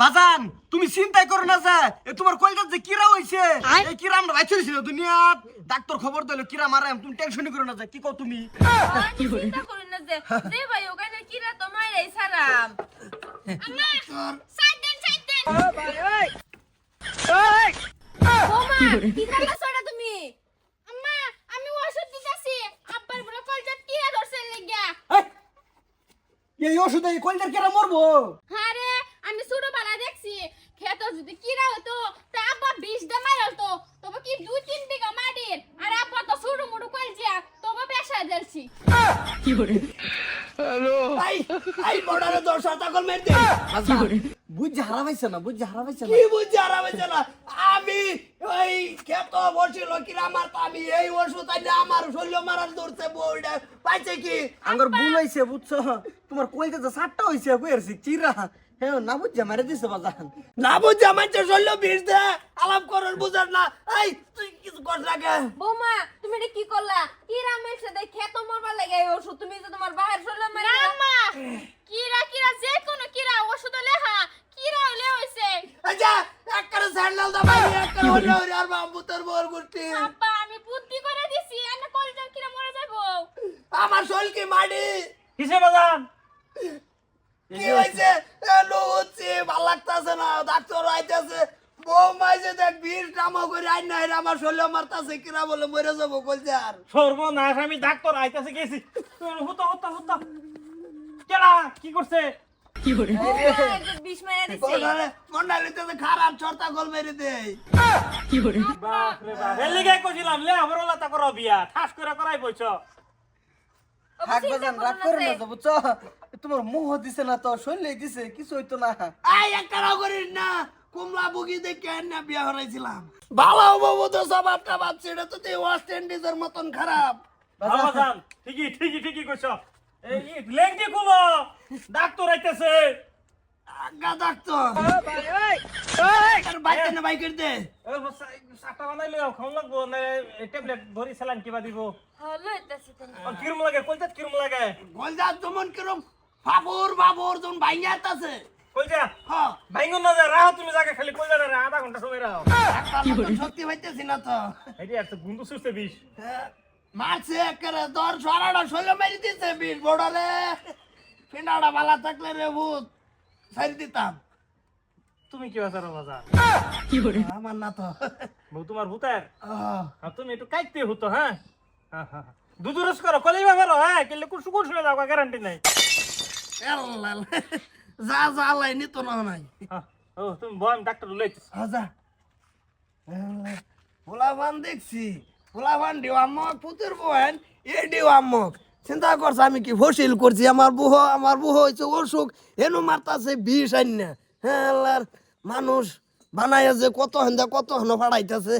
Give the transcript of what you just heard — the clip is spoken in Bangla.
বাজান তুমি চিন্তাই করো না যে এ তোমার কলজাত যে কিরা হইছে এই কিরা আমরা বাইছে ছিল দুনিয়াত। ডাক্তার খবর দিল কিরা মারাম তুমি টেনশনই করো না যে কি কও তুমি? চিন্তা করুন না যে দে ভাই ওখানে কিরা এই সারাম। আম্মা সাইড দেন সাইড দেন বোমা কি করতেছ ওটা তুমি? আম্মা আমি ওষুধ দিতেছি। আব্বার বলে কলজাত কিরা ধরছে লাগিয়া এই ওষুধে এই কলজার কিরা মরবো? আমি দেখছি খেত যদি কিরা হতো তা আব্বা বিষ দে মারতো তবে কি দুই তিন বিঘা মাটির? আর আব্বা তো ছোট মোটো কলজিয়া তবে বেসা দিলছি আই আই বর্ডারে দশ হাতাকল মেরে দে। বুঝ হারা পাইছে না বুঝ হারা পাইছে না। কি বুঝছি আর আমি না? আমি ওই ক্ষেত বসিল কিরা আমার আমি এই ওষুধ আইনে আমার শরীর মারার ধরছে বউটা। পাইছে কি? আঙ্গর ভুল হইছে বুঝছ? তোমার যে সাতটা হইছে কইরছি চিরা। হ্যাঁ না বুঝ মারে দিছে বাজান। না বুঝছে আমার বিষ দে আলাপ করার বুঝার না। এই তুই কিছু কর লাগে বৌমা তুমি এটা কি করলা? কিরা মেলছে দেখ খেত মরবার লাগে এই ওষুধ। তুমি যে তোমার বাহির শরীরে মারি না মা। কিরা কিরা যে কোনো কিরা ওষুধ লেহা কিরা হইলে হইছে। আচ্ছা এক স্যান্ডেল দা ভাই এক করে হলো আর বাবু তোর বল গুষ্টি আমি বুদ্ধি করে দিছি এনে কলজার কিরা মরে যাব? আমার শরীর কি মাটি? কিসে বাজান? কি হয়েছে? হচ্ছে ভালো লাগতাছে না ডাক্তার আইতাছে। বউ মাইছে দেখ করে নাই আমার শরীর কিরা বলে মরে যাব কইছে আর। সর্বনাশ আমি ডাক্তার আইতাছে গেছি। হতো হতো হতো। কেডা কি করছে? বিষ মেরে দিছে। কোনারে মন্ডালিতে খারাপ চর্তা গোল মেরে দেই। বাপ রে বাপ এর লিগে কইছিলাম লে আমার ওলা তা করো বিয়া ঠাস করে করাই বইছ। থাক বাজান রাগ করো না বুঝছ? তোমার মুহ দিছে না তো শরীরে দিছে কিছু হইতো না। আই একটা রাও করিস না কুমলা বুগি দেখে না বিয়া হরাইছিলাম ভালো বাবু তো স্বভাবটা ভাবছি এটা তো তুই ওয়েস্ট ইন্ডিজের মতন খারাপ। বাজান ঠিকই ঠিকই ঠিকই কইছ। এই লেংটি খুলো। ডাক্তার আইতাছে। আগা ডাক্তার। আর বাইকে না বাইকের দে। সাতটা বানাইলে খাওয়া লাগবো না ট্যাবলেট ভরি স্যালাইন কিবা দিব। তো আর কিরম লাগে? কইতাত কিরম লাগে? গলজাত যেমন কিরম? বাবুর যখন বাইঙ্গা আছে কইতা হ্যাঁ ভাইঙ্গন না যায় রাহ তুমি জায়গা খালি রে আধা ঘণ্টা সময় রাহ। পাইতেছি না তো। এটি আর তো গুন্দু সুস্থ বিষ। মারছে একেবারে দর সরাটা শৈল মেরে দিছে বিষ বড়ালে ফিনাটা ভালো থাকলে রে ভূত সাইড দিতাম। তুমি কি বাজার বাজার আমার না তো। বউ তোমার ভূতের? আর তুমি একটু কাইতে হতো হ্যাঁ? হ্যাঁ, হ্যাঁ, হ্যাঁ। দুধ রস করো কলেই ব্যাপার হ্যাঁ? কেলে কুসু কুসু হয়ে যাও গ্যারান্টি নাই। যা যা লাই নিত না নাই। ও তুমি বল আমি ডাক্তার লইতেছি আজা পোলাভান দেখছি পোলাভান ডিওয়ামক পুতুর এ ডিওয়ামক চিন্তা করছে আমি কি ফসিল করছি? আমার বুহ আমার বুহ হয়েছে অসুখ এনু মারতাছে বিষ আইন না হ্যাঁ আল্লাহর মানুষ বানায় যে কত হেন্দা কত হেন ফাড়াইতেছে।